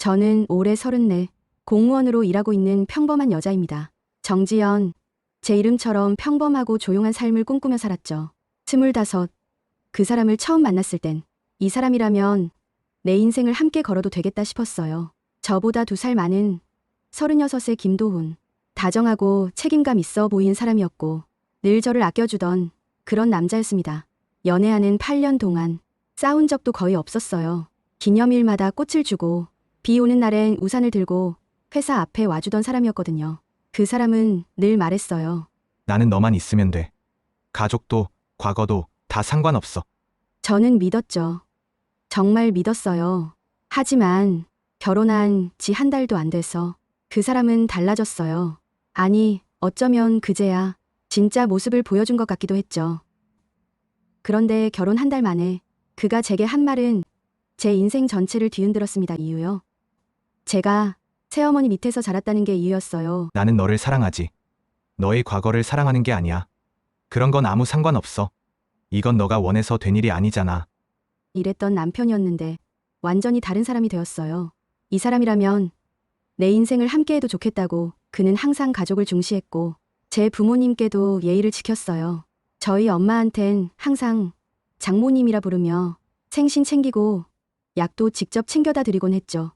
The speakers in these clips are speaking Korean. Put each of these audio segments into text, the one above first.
저는 올해 34, 공무원으로 일하고 있는 평범한 여자입니다. 정지연, 제 이름처럼 평범하고 조용한 삶을 꿈꾸며 살았죠. 25, 그 사람을 처음 만났을 땐 이 사람이라면 내 인생을 함께 걸어도 되겠다 싶었어요. 저보다 두 살 많은 36의 김도훈. 다정하고 책임감 있어 보이는 사람이었고 늘 저를 아껴주던 그런 남자였습니다. 연애하는 8년 동안 싸운 적도 거의 없었어요. 기념일마다 꽃을 주고 비 오는 날엔 우산을 들고 회사 앞에 와주던 사람이었거든요. 그 사람은 늘 말했어요. 나는 너만 있으면 돼. 가족도, 과거도 다 상관없어. 저는 믿었죠. 정말 믿었어요. 하지만 결혼한 지 한 달도 안 돼서 그 사람은 달라졌어요. 아니, 어쩌면 그제야 진짜 모습을 보여준 것 같기도 했죠. 그런데 결혼 한 달 만에 그가 제게 한 말은 제 인생 전체를 뒤흔들었습니다. 이유요. 제가 새어머니 밑에서 자랐다는 게 이유였어요. 나는 너를 사랑하지. 너의 과거를 사랑하는 게 아니야. 그런 건 아무 상관없어. 이건 너가 원해서 된 일이 아니잖아. 이랬던 남편이었는데 완전히 다른 사람이 되었어요. 이 사람이라면 내 인생을 함께해도 좋겠다고 그는 항상 가족을 중시했고 제 부모님께도 예의를 지켰어요. 저희 엄마한텐 항상 장모님이라 부르며 생신 챙기고 약도 직접 챙겨다 드리곤 했죠.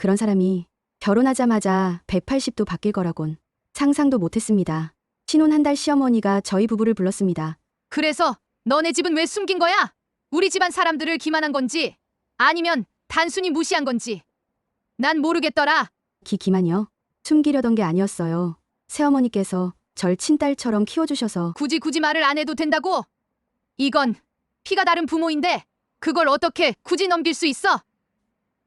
그런 사람이 결혼하자마자 180도 바뀔 거라곤 상상도 못했습니다. 신혼 한 달 시어머니가 저희 부부를 불렀습니다. 그래서 너네 집은 왜 숨긴 거야? 우리 집안 사람들을 기만한 건지 아니면 단순히 무시한 건지 난 모르겠더라. 기 기만이요? 숨기려던 게 아니었어요. 새어머니께서 절 친딸처럼 키워주셔서 굳이 굳이 말을 안 해도 된다고? 이건 피가 다른 부모인데 그걸 어떻게 굳이 넘길 수 있어?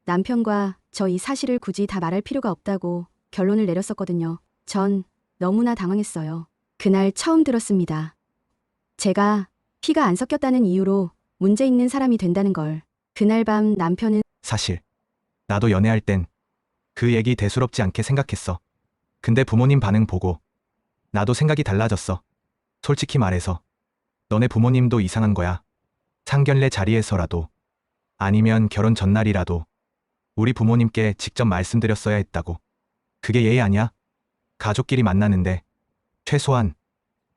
남편과 저 이 사실을 굳이 다 말할 필요가 없다고 결론을 내렸었거든요. 전 너무나 당황했어요. 그날 처음 들었습니다. 제가 피가 안 섞였다는 이유로 문제 있는 사람이 된다는 걸. 그날 밤 남편은 사실. 나도 연애할 땐 그 얘기 대수롭지 않게 생각했어. 근데 부모님 반응 보고 나도 생각이 달라졌어. 솔직히 말해서 너네 부모님도 이상한 거야. 상견례 자리에서라도 아니면 결혼 전날이라도 우리 부모님께 직접 말씀드렸어야 했다고. 그게 예의 아니야? 가족끼리 만나는데 최소한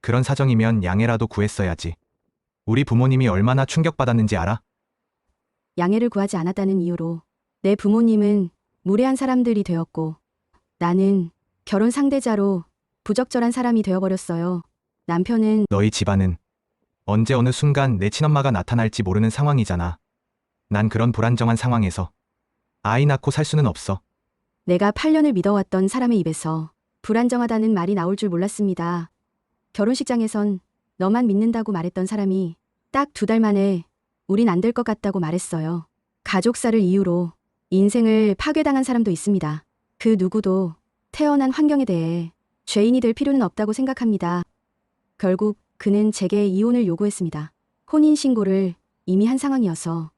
그런 사정이면 양해라도 구했어야지. 우리 부모님이 얼마나 충격받았는지 알아? 양해를 구하지 않았다는 이유로 내 부모님은 무례한 사람들이 되었고 나는 결혼 상대자로 부적절한 사람이 되어버렸어요. 남편은 너희 집안은 언제 어느 순간 내 친엄마가 나타날지 모르는 상황이잖아. 난 그런 불안정한 상황에서 아이 낳고 살 수는 없어. 내가 8년을 믿어왔던 사람의 입에서 불안정하다는 말이 나올 줄 몰랐습니다. 결혼식장에선 너만 믿는다고 말했던 사람이 딱 두 달 만에 우린 안 될 것 같다고 말했어요. 가족사를 이유로 인생을 파괴당한 사람도 있습니다. 그 누구도 태어난 환경에 대해 죄인이 될 필요는 없다고 생각합니다. 결국 그는 제게 이혼을 요구했습니다. 혼인신고를 이미 한 상황이어서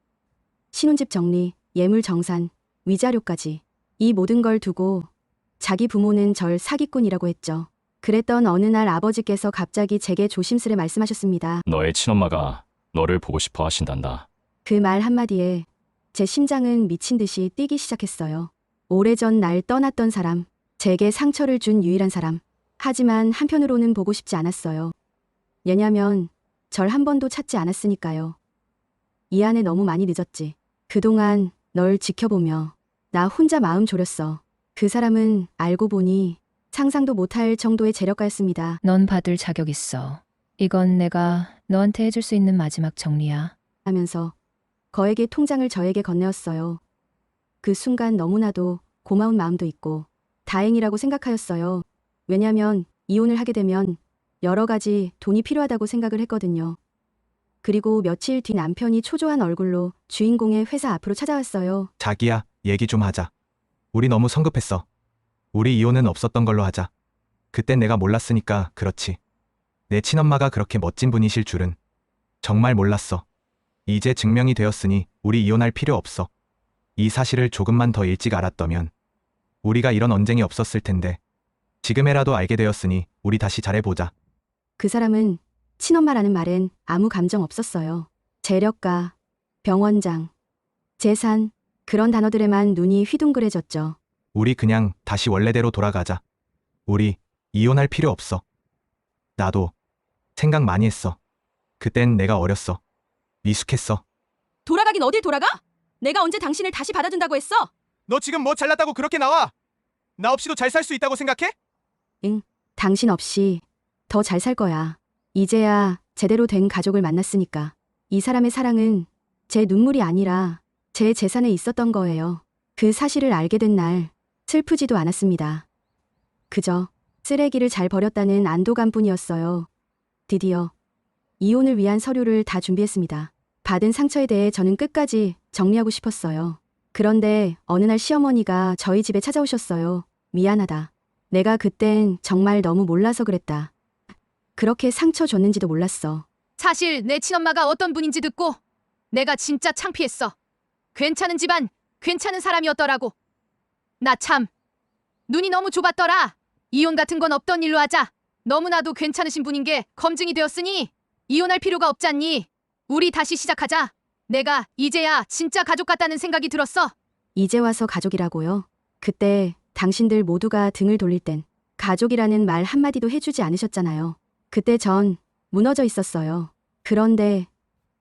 신혼집 정리, 예물 정산, 위자료까지 이 모든 걸 두고 자기 부모는 절 사기꾼이라고 했죠. 그랬던 어느 날 아버지께서 갑자기 제게 조심스레 말씀하셨습니다. 너의 친엄마가 너를 보고 싶어 하신단다. 그 말 한마디에 제 심장은 미친 듯이 뛰기 시작했어요. 오래전 날 떠났던 사람, 제게 상처를 준 유일한 사람. 하지만 한편으로는 보고 싶지 않았어요. 왜냐면 절 한 번도 찾지 않았으니까요. 이 안에 너무 많이 늦었지. 그동안 널 지켜보며 나 혼자 마음 졸였어. 그 사람은 알고 보니 상상도 못할 정도의 재력가였습니다. 넌 받을 자격 있어. 이건 내가 너한테 해줄 수 있는 마지막 정리야. 하면서 거액의 통장을 저에게 건네었어요. 그 순간 너무나도 고마운 마음도 있고 다행이라고 생각하였어요. 왜냐면 이혼을 하게 되면 여러 가지 돈이 필요하다고 생각을 했거든요. 그리고 며칠 뒤 남편이 초조한 얼굴로 주인공의 회사 앞으로 찾아왔어요. 자기야, 얘기 좀 하자. 우리 너무 성급했어. 우리 이혼은 없었던 걸로 하자. 그땐 내가 몰랐으니까 그렇지. 내 친엄마가 그렇게 멋진 분이실 줄은 정말 몰랐어. 이제 증명이 되었으니 우리 이혼할 필요 없어. 이 사실을 조금만 더 일찍 알았다면 우리가 이런 언쟁이 없었을 텐데 지금에라도 알게 되었으니 우리 다시 잘해보자. 그 사람은 친엄마라는 말엔 아무 감정 없었어요. 재력가, 병원장, 재산, 그런 단어들에만 눈이 휘둥그레졌죠. 우리 그냥 다시 원래대로 돌아가자. 우리 이혼할 필요 없어. 나도 생각 많이 했어. 그땐 내가 어렸어. 미숙했어. 돌아가긴 어딜 돌아가? 내가 언제 당신을 다시 받아준다고 했어? 너 지금 뭐 잘났다고 그렇게 나와? 나 없이도 잘 살 수 있다고 생각해? 당신 없이 더 잘 살 거야. 이제야 제대로 된 가족을 만났으니까. 이 사람의 사랑은 제 눈물이 아니라 제 재산에 있었던 거예요. 그 사실을 알게 된 날 슬프지도 않았습니다. 그저 쓰레기를 잘 버렸다는 안도감 뿐이었어요. 드디어 이혼을 위한 서류를 다 준비했습니다. 받은 상처에 대해 저는 끝까지 정리하고 싶었어요. 그런데 어느 날 시어머니가 저희 집에 찾아오셨어요. 미안하다. 내가 그땐 정말 너무 몰라서 그랬다. 그렇게 상처 줬는지도 몰랐어. 사실 내 친엄마가 어떤 분인지 듣고 내가 진짜 창피했어. 괜찮은 집안, 괜찮은 사람이었더라고. 나 참 눈이 너무 좁았더라. 이혼 같은 건 없던 일로 하자. 너무나도 괜찮으신 분인 게 검증이 되었으니 이혼할 필요가 없잖니. 우리 다시 시작하자. 내가 이제야 진짜 가족 같다는 생각이 들었어. 이제 와서 가족이라고요. 그때 당신들 모두가 등을 돌릴 땐 가족이라는 말 한마디도 해주지 않으셨잖아요. 그때 전 무너져 있었어요. 그런데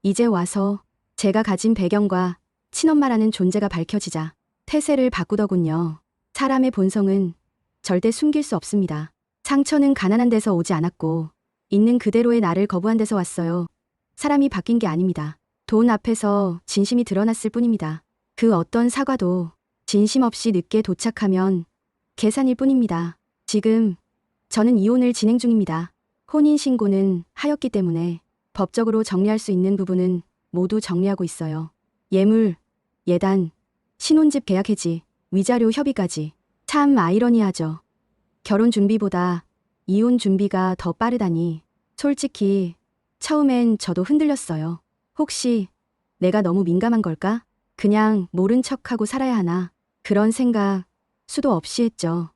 이제 와서 제가 가진 배경과 친엄마라는 존재가 밝혀지자 태세를 바꾸더군요. 사람의 본성은 절대 숨길 수 없습니다. 상처는 가난한 데서 오지 않았고 있는 그대로의 나를 거부한 데서 왔어요. 사람이 바뀐 게 아닙니다. 돈 앞에서 진심이 드러났을 뿐입니다. 그 어떤 사과도 진심 없이 늦게 도착하면 계산일 뿐입니다. 지금 저는 이혼을 진행 중입니다. 혼인 신고는 하였기 때문에 법적으로 정리할 수 있는 부분은 모두 정리하고 있어요. 예물, 예단, 신혼집 계약 해지, 위자료 협의까지. 참 아이러니하죠. 결혼 준비보다 이혼 준비가 더 빠르다니. 솔직히 처음엔 저도 흔들렸어요. 혹시 내가 너무 민감한 걸까? 그냥 모른 척하고 살아야 하나? 그런 생각 수도 없이 했죠.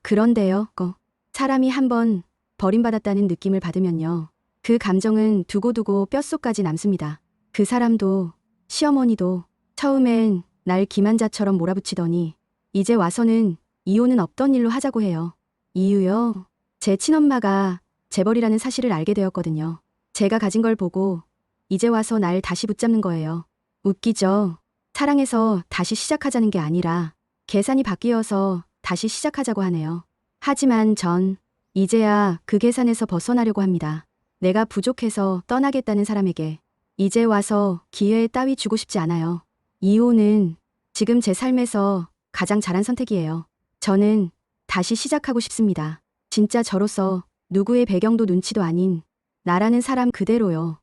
그런데요, 거. 사람이 한번 버림받았다는 느낌을 받으면요. 그 감정은 두고두고 뼛속까지 남습니다. 그 사람도, 시어머니도 처음엔 날 기만자처럼 몰아붙이더니 이제 와서는 이혼은 없던 일로 하자고 해요. 이유요? 제 친엄마가 재벌이라는 사실을 알게 되었거든요. 제가 가진 걸 보고 이제 와서 날 다시 붙잡는 거예요. 웃기죠? 사랑해서 다시 시작하자는 게 아니라 계산이 바뀌어서 다시 시작하자고 하네요. 하지만 전 이제야 그 계산에서 벗어나려고 합니다. 내가 부족해서 떠나겠다는 사람에게 이제 와서 기회 따위 주고 싶지 않아요. 이혼은 지금 제 삶에서 가장 잘한 선택이에요. 저는 다시 시작하고 싶습니다. 진짜 저로서 누구의 배경도 눈치도 아닌 나라는 사람 그대로요.